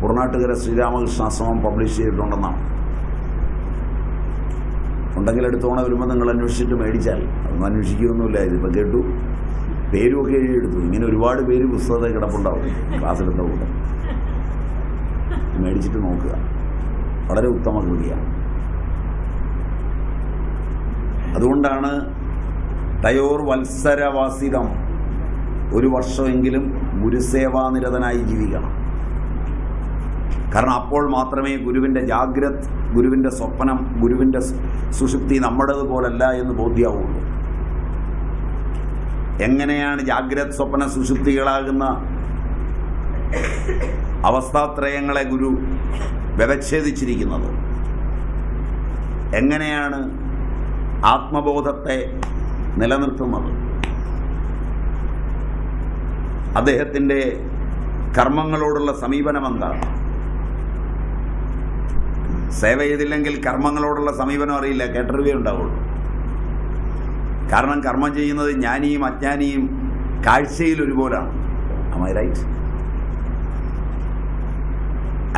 Puranattukara ശ്രീരാമകൃഷ്ണാശ്രമം publish ചെയ്തിട്ടുണ്ടെന്നാണ്. ഉണ്ടെങ്കിൽ എടുത്തോണ വരുമ്പോൾ നിങ്ങൾ അന്വേഷിച്ചിട്ട് മേടിച്ചാൽ. അതൊന്നും അന്വേഷിക്കുകയൊന്നുമില്ല ഇതിപ്പോൾ കേട്ടു. പേരുമൊക്കെ എഴുതിയെടുത്തു ഇങ്ങനെ ഒരുപാട് പേര് പുസ്തകത്തെ കിടപ്പുണ്ടാവും ക്ലാസ് എടുത്ത കൂടെ മേടിച്ചിട്ട് നോക്കുക. വളരെ ഉത്തമ കൃതിയാണ്. അതുകൊണ്ടാണ് തയോർ വത്സരവാസിതം ഒരു വർഷമെങ്കിലും ഗുരുസേവാനിരതനായി ജീവിക്കണം. കാരണം അപ്പോൾ മാത്രമേ ഗുരുവിന്റെ ജാഗ്രത് ഗുരുവിന്റെ സ്വപ്നം ഗുരുവിന്റെ സുഷുപ്തി നമ്മുടേത് പോലല്ല എന്ന് ബോധ്യമാവുള്ളൂ എങ്ങനെയാണ് ജാഗ്രത് സ്വപ്ന സുഷുപ്തികളാകുന്ന അവസ്ഥാത്രയങ്ങളെ ഗുരു വ്യവച്ഛേദിച്ചിരിക്കുന്നത്? എങ്ങനെയാണ് ആത്മബോധത്തെ നിലനിർത്തുന്നത്? അദ്ദേഹത്തിന്റെ കർമ്മങ്ങളോടുള്ള സമീപനം എന്താണ് സേവ ചെയ്തില്ലെങ്കിൽ കർമ്മങ്ങളോടുള്ള സമീപനം അറിയില്ല കേട്ടറിവേ ഉണ്ടാവുള്ളൂ. കാരണം കർമ്മം ചെയ്യുന്നത് ജ്ഞാനിയും അജ്ഞാനിയും കാഴ്ചയിൽ ഒരുപോലാണ്. അമൈ റൈറ്റ്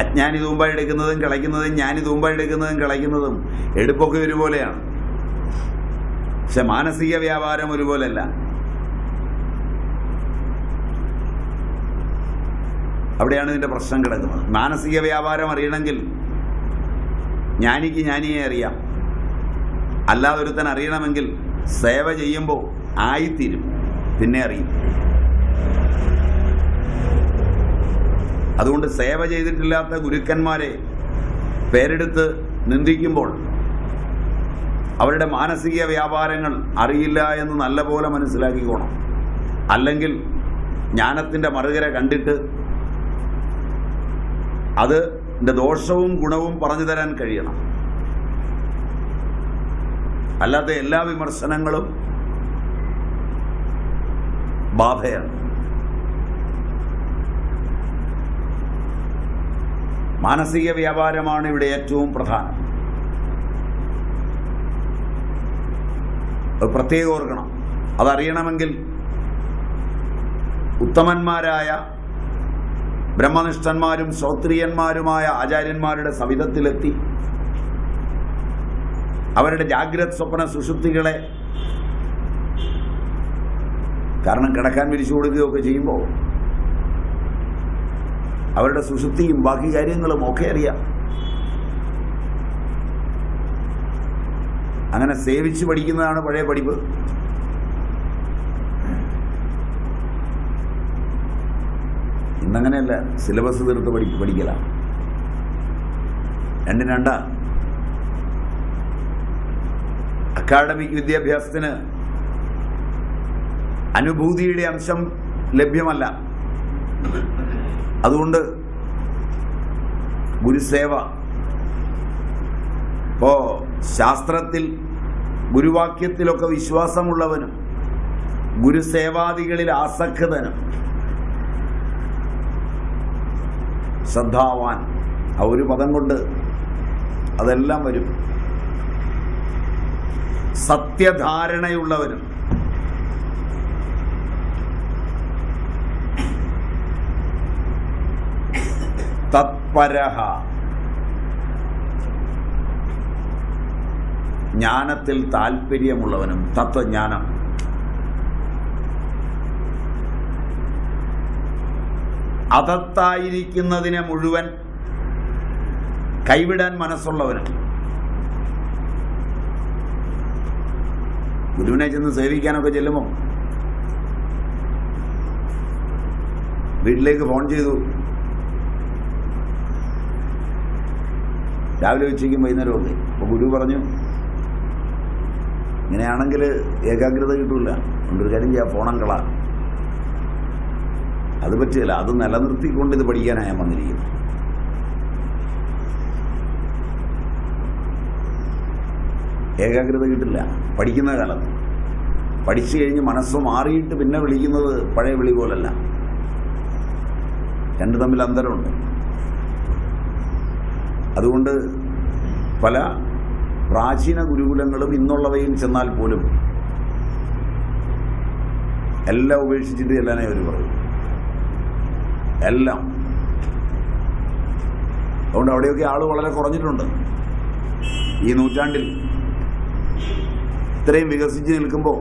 അജ്ഞാനി തൂമ്പ എടുക്കുന്നതും കിളയ്ക്കുന്നതും ജ്ഞാനി തൂമ്പ എടുക്കുന്നതും കിളയ്ക്കുന്നതും എടുപ്പൊക്കെ ഒരുപോലെയാണ്. പക്ഷെ മാനസിക വ്യാപാരം ഒരുപോലെയല്ല അവിടെയാണ് ഇതിന്റെ പ്രശ്നം കിടക്കുന്നത്. മാനസിക വ്യാപാരം അറിയണമെങ്കിൽ ജ്ഞാനിക്ക് ജ്ഞാനിയെ അറിയാം. അല്ലാതെ ഒരുത്തൻ അറിയണമെങ്കിൽ സേവ ചെയ്യുമ്പോൾ ആയിത്തീരും. പിന്നെ അറിയും. അതുകൊണ്ട് സേവ ചെയ്തിട്ടില്ലാത്ത ഗുരുക്കന്മാരെ പേരെടുത്ത് നിന്ദിക്കുമ്പോൾ അവരുടെ മാനസിക വ്യാപാരങ്ങൾ അറിയില്ല എന്ന് നല്ലപോലെ മനസ്സിലാക്കിക്കോണം. അല്ലെങ്കിൽ ജ്ഞാനത്തിന്റെ മറുകര കണ്ടിട്ട് അത് ദോഷവും ഗുണവും പറഞ്ഞു തരാൻ കഴിയണം. അല്ലാതെ എല്ലാ വിമർശനങ്ങളും ബാധയാണ്. മാനസിക വ്യാപാരമാണ് ഇവിടെ ഏറ്റവും പ്രധാനം. അത് പ്രത്യേകം ഓർക്കണം. അതറിയണമെങ്കിൽ ഉത്തമന്മാരായ ബ്രഹ്മനിഷ്ഠന്മാരും ശ്രോത്രിയന്മാരുമായ ആചാര്യന്മാരുടെ സവിധത്തിലെത്തി. അവരുടെ ജാഗ്രത് സ്വപ്ന സുഷുപ്തികളെ കാരണം കിടക്കാൻ വിരിച്ചു കൊടുക്കുകയൊക്കെ ചെയ്യുമ്പോൾ അവരുടെ സുഷുപ്തിയും ബാക്കി കാര്യങ്ങളും ഒക്കെ അറിയാം. അങ്ങനെ സേവിച്ച് പഠിക്കുന്നതാണ് പഴയ പഠിപ്പ്. ഇന്നങ്ങനെയല്ല സിലബസ് തീർത്ത് പഠി പഠിക്കലാണ് രണ്ടും രണ്ടാ. അക്കാഡമിക് വിദ്യാഭ്യാസത്തിന് അനുഭൂതിയുടെ അംശം ലഭ്യമല്ല. അതുകൊണ്ട് ഗുരുസേവ. ഇപ്പോ ശാസ്ത്രത്തിൽ ഗുരുവാക്യത്തിലൊക്കെ വിശ്വാസമുള്ളവനും ഗുരുസേവാദികളിൽ ആസക്തനും. ശ്രദ്ധാവാൻ. ആ ഒരു പദം കൊണ്ട് അതെല്ലാം വരും. സത്യധാരണയുള്ളവരും. തത്പരഹ. ജ്ഞാനത്തിൽ താല്പര്യമുള്ളവനും തത്വജ്ഞാനം. അതത്തായിരിക്കുന്നതിനെ മുഴുവൻ കൈവിടാൻ മനസ്സുള്ളവനാണ് ഗുരുവിനെ ചെന്ന് സേവിക്കാനൊക്കെ ചെല്ലുമോ വീട്ടിലേക്ക് ഫോൺ ചെയ്തു. രാവിലെ ഉച്ചയ്ക്കും വൈകുന്നേരം ഒക്കെ. അപ്പോൾ ഗുരു പറഞ്ഞു ഇങ്ങനെയാണെങ്കിൽ ഏകാഗ്രത കിട്ടൂല. അതുകൊണ്ടൊരു കാര്യം ചെയ്യാം ഫോണം കള. അത് പറ്റില്ല അത് നിലനിർത്തിക്കൊണ്ട് ഇത് പഠിക്കാനാണ് ഞാൻ വന്നിരിക്കുന്നത് ഏകാഗ്രത കിട്ടില്ല. പഠിക്കുന്ന കാലത്ത്. പഠിച്ചു കഴിഞ്ഞ് മനസ്സ് മാറിയിട്ട് പിന്നെ വിളിക്കുന്നത് പഴയ വിളി പോലല്ല. രണ്ട് തമ്മിൽ അന്തരമുണ്ട്. അതുകൊണ്ട് പല പ്രാചീന ഗുരുകുലങ്ങളും ഇന്നുള്ളവയും ചെന്നാൽ പോലും എല്ലാം ഉപേക്ഷിച്ചിട്ട് എല്ലാനേ അവർ പറയും. എല്ലാം. അതുകൊണ്ട് അവിടെയൊക്കെ ആൾ വളരെ കുറഞ്ഞിട്ടുണ്ട്. ഈ നൂറ്റാണ്ടിൽ. ഇത്രയും വികസിച്ച് നിൽക്കുമ്പോൾ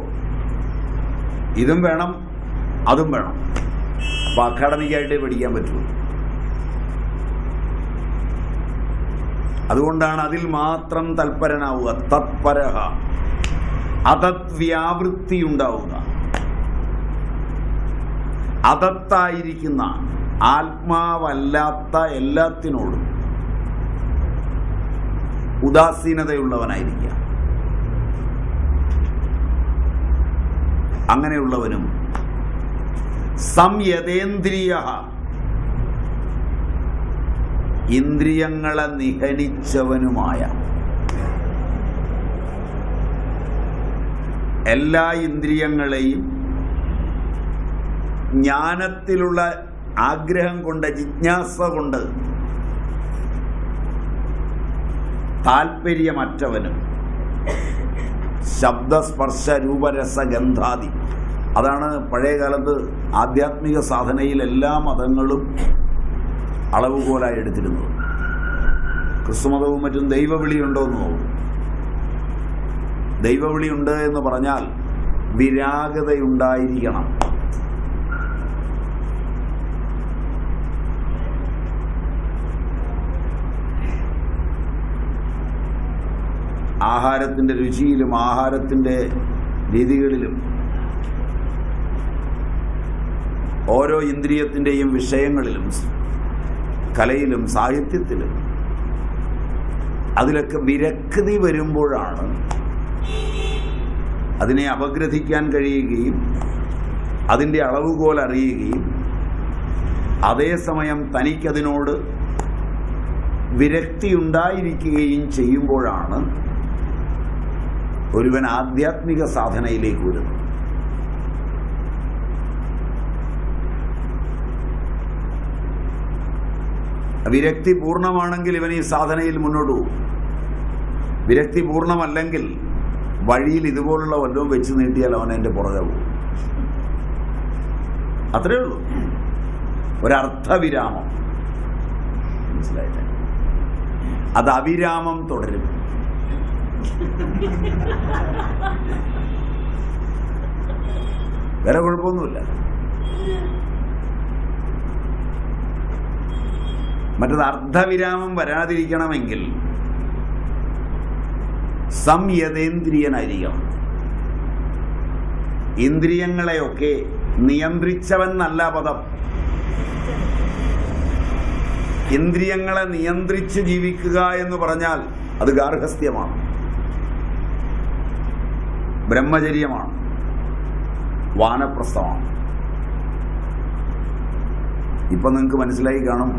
ഇതും വേണം അതും വേണം. അപ്പോൾ അക്കാഡമിക്കായിട്ടേ പഠിക്കാൻ പറ്റുള്ളൂ അതുകൊണ്ടാണ് അതിൽ മാത്രം തൽപരനാവുക. തത്പരഹ. അതത് ഉണ്ടാവുക അതത്തായിരിക്കുന്ന ആത്മാവല്ലാത്ത എല്ലാത്തിനോടും ഉദാസീനതയുള്ളവനായിരിക്കുക. അങ്ങനെയുള്ളവനും സംയതേന്ദ്രിയ ഇന്ദ്രിയങ്ങളെ നിഹനിച്ചവനുമായ എല്ലാ ഇന്ദ്രിയങ്ങളെയും ജ്ഞാനത്തിലുള്ള ആഗ്രഹം കൊണ്ട് ജിജ്ഞാസ കൊണ്ട് താല്പര്യമറ്റവനും ശബ്ദസ്പർശ രൂപരസ ഗന്ധാദി. അതാണ് പഴയകാലത്ത് ആധ്യാത്മിക സാധനയിൽ എല്ലാ മതങ്ങളും അളവുകോലായി എടുത്തിരുന്നത്. ക്രിസ്തുമതവും മറ്റും ദൈവവിളിയുണ്ടോ എന്ന് നോക്കും. ദൈവവിളിയുണ്ട് എന്ന് പറഞ്ഞാൽ വിരാഗതയുണ്ടായിരിക്കണം. ആഹാരത്തിന്റെ രുചിയിലും ആഹാരത്തിന്റെ രീതികളിലും ഓരോ ഇന്ദ്രിയത്തിന്റെയും വിഷയങ്ങളിലും കലയിലും സാഹിത്യത്തിലും അതിലൊക്കെ വിരക്തി വരുമ്പോഴാണ് അതിനെ അപഗ്രഥിക്കാൻ കഴിയുകയും അതിന്റെ അളവുകോൽ അറിയുകയും അതേസമയം തനിക്കതിനോട് വിരക്തി ഉണ്ടായിരിക്കുകയും ചെയ്യുമ്പോഴാണ് ഒരുവൻ ആധ്യാത്മിക സാധനയിലേക്ക് വരുന്നു. വിരക്തി പൂർണമാണെങ്കിൽ ഇവൻ ഈ സാധനയിൽ മുന്നോട്ട് പോകും. വിരക്തി പൂർണമല്ലെങ്കിൽ വഴിയിൽ ഇതുപോലുള്ള വല്ലതും വെച്ച് നീട്ടിയാൽ അവൻ എന്റെ പുറകെ പോകും. അത്രേ ഉള്ളൂ. ഒരർത്ഥവിരാമം. മനസ്സിലായില്ലേ? അത് അവിരാമം തുടരും. വേറെ കുഴപ്പമൊന്നുമില്ല. മറ്റത് അർദ്ധവിരാമം വരാതിരിക്കണമെങ്കിൽ സംയതേന്ദ്രിയനായിരിക്കണം. ഇന്ദ്രിയങ്ങളെയൊക്കെ നിയന്ത്രിച്ചവൻ നല്ല പദം. ഇന്ദ്രിയങ്ങളെ നിയന്ത്രിച്ച് ജീവിക്കുക എന്ന് പറഞ്ഞാൽ അത് ഗാർഹസ്ഥ്യമാണ്. ബ്രഹ്മചര്യമാണ്. വാനപ്രസ്ഥമാണ്. ഇപ്പൊ നിങ്ങൾക്ക് മനസ്സിലായി കാണും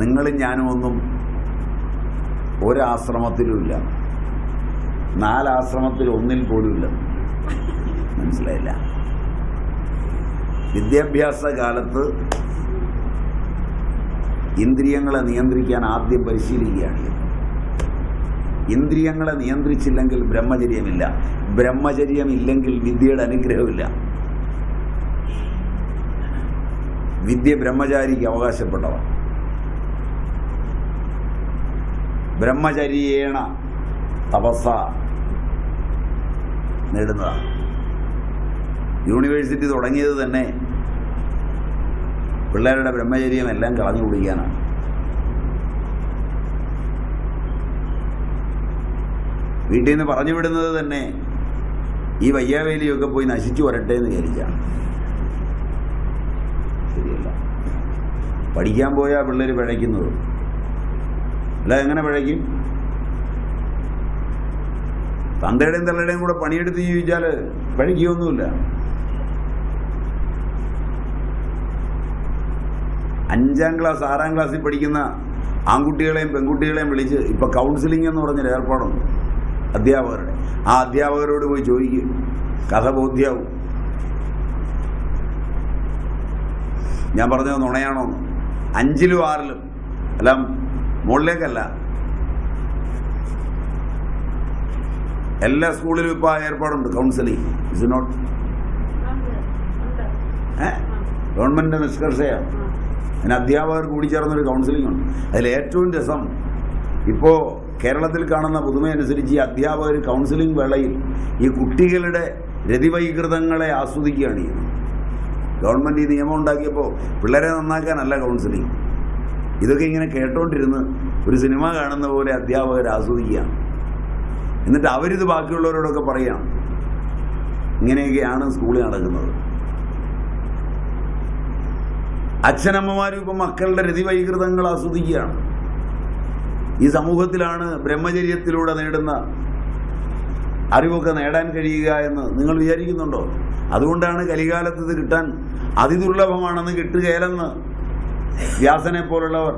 നിങ്ങളും ഞാനും ഒന്നും ഒരാശ്രമത്തിലുമില്ല. നാലാശ്രമത്തിൽ ഒന്നിൽ പോലുമില്ല. മനസ്സിലായില്ല? വിദ്യാഭ്യാസ കാലത്ത് ഇന്ദ്രിയങ്ങളെ നിയന്ത്രിക്കാൻ ആദ്യം പരിശീലിക്കുകയാണ്. ഇന്ദ്രിയങ്ങളെ നിയന്ത്രിച്ചില്ലെങ്കിൽ ബ്രഹ്മചര്യമില്ല. ബ്രഹ്മചര്യമില്ലെങ്കിൽ വിദ്യയുടെ അനുഗ്രഹമില്ല. വിദ്യ ബ്രഹ്മചാരിക്ക് അവകാശപ്പെട്ടവ ബ്രഹ്മചര്യേണ തപസ നേടുന്നതാണ്. യൂണിവേഴ്സിറ്റി തുടങ്ങിയത് തന്നെ പിള്ളേരുടെ ബ്രഹ്മചര്യം എല്ലാം കളഞ്ഞു കുടിക്കാനാണ് വീട്ടിൽ നിന്ന് പറഞ്ഞു വിടുന്നത് തന്നെ ഈ വയ്യാവേലിയൊക്കെ പോയി നശിച്ചു വരട്ടെ എന്ന് വിചാരിച്ചാണ്. ശരിയല്ല. പഠിക്കാൻ പോയാൽ പിള്ളേർ പിഴയ്ക്കുന്നത്. അല്ല എങ്ങനെ പിഴയ്ക്കും? തന്തയുടെയും തള്ളയുടെയും കൂടെ പണിയെടുത്ത് ജീവിച്ചാൽ പഴിക്കുകയൊന്നുമില്ല അഞ്ചാം ക്ലാസ് ആറാം ക്ലാസ്സിൽ പഠിക്കുന്ന ആൺകുട്ടികളെയും പെൺകുട്ടികളെയും വിളിച്ച് ഇപ്പം കൗൺസിലിംഗ് എന്ന് പറഞ്ഞൊരു ഏർപ്പാടുണ്ട്. അധ്യാപകരുടെ. ആ അധ്യാപകരോട് പോയി ചോദിക്കും. കഥ ബോധ്യാവും. ഞാൻ പറഞ്ഞത് നുണയാണോ? എന്ന് അഞ്ചിലും ആറിലും. എല്ലാം മുകളിലേക്കല്ല. എല്ലാ സ്കൂളിലും ഇപ്പോൾ ഏർപ്പാടുണ്ട്. കൗൺസിലിംഗ്. ഇസ് നോട്ട് ഗവൺമെന്റിന്റെ നിഷ്കർഷയാണ് അതിന് അധ്യാപകർ കൂടിച്ചേർന്നൊരു കൗൺസിലിംഗ് ഉണ്ട്. അതിൽ ഏറ്റവും രസം ഇപ്പോൾ കേരളത്തിൽ കാണുന്ന പുതുമയനുസരിച്ച് ഈ അധ്യാപകർ കൗൺസിലിംഗ് വേളയിൽ ഈ കുട്ടികളുടെ രതിവൈകൃതങ്ങളെ ആസ്വദിക്കുകയാണ് ചെയ്യുന്നത്. ഗവൺമെന്റ് ഈ നിയമം ഉണ്ടാക്കിയപ്പോൾ പിള്ളേരെ നന്നാക്കാനല്ല കൗൺസിലിംഗ് ഇതൊക്കെ ഇങ്ങനെ കേട്ടോണ്ടിരുന്ന് ഒരു സിനിമ കാണുന്ന പോലെ അധ്യാപകർ ആസ്വദിക്കുകയാണ്. എന്നിട്ട് അവരിത് ബാക്കിയുള്ളവരോടൊക്കെ പറയാം ഇങ്ങനെയൊക്കെയാണ് സ്കൂളിൽ നടക്കുന്നത്. അച്ഛനമ്മമാരും ഇപ്പം മക്കളുടെ രതിവൈകൃതങ്ങൾ ആസ്വദിക്കുകയാണ്. ഈ സമൂഹത്തിലാണ് ബ്രഹ്മചര്യത്തിലൂടെ നേടുന്ന അറിവൊക്കെ നേടാൻ കഴിയുക എന്ന് നിങ്ങൾ വിചാരിക്കുന്നുണ്ടോ? അതുകൊണ്ടാണ് കലികാലത്ത് ഇത് കിട്ടാൻ അതിദുർലഭമാണെന്ന് കിട്ടുകയല്ലെന്ന് വ്യാസനെ പോലുള്ളവർ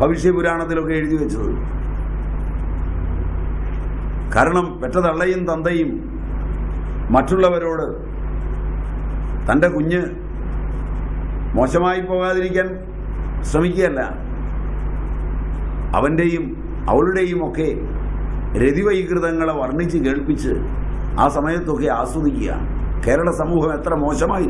ഭവിഷ്യപുരാണത്തിലൊക്കെ എഴുതി വെച്ചത്. കാരണം പെറ്റ തള്ളയും തന്തയും മറ്റുള്ളവരോട് തന്റെ കുഞ്ഞ് മോശമായി പോകാതിരിക്കാൻ ശ്രമിക്കുകയല്ല. അവന്റെയും അവളുടെയും ഒക്കെ രതിവൈകൃതങ്ങളെ വർണിച്ച് കേൾപ്പിച്ച് ആ സമയത്തൊക്കെ ആസ്വദിക്കുക. കേരള സമൂഹം എത്ര മോശമായി.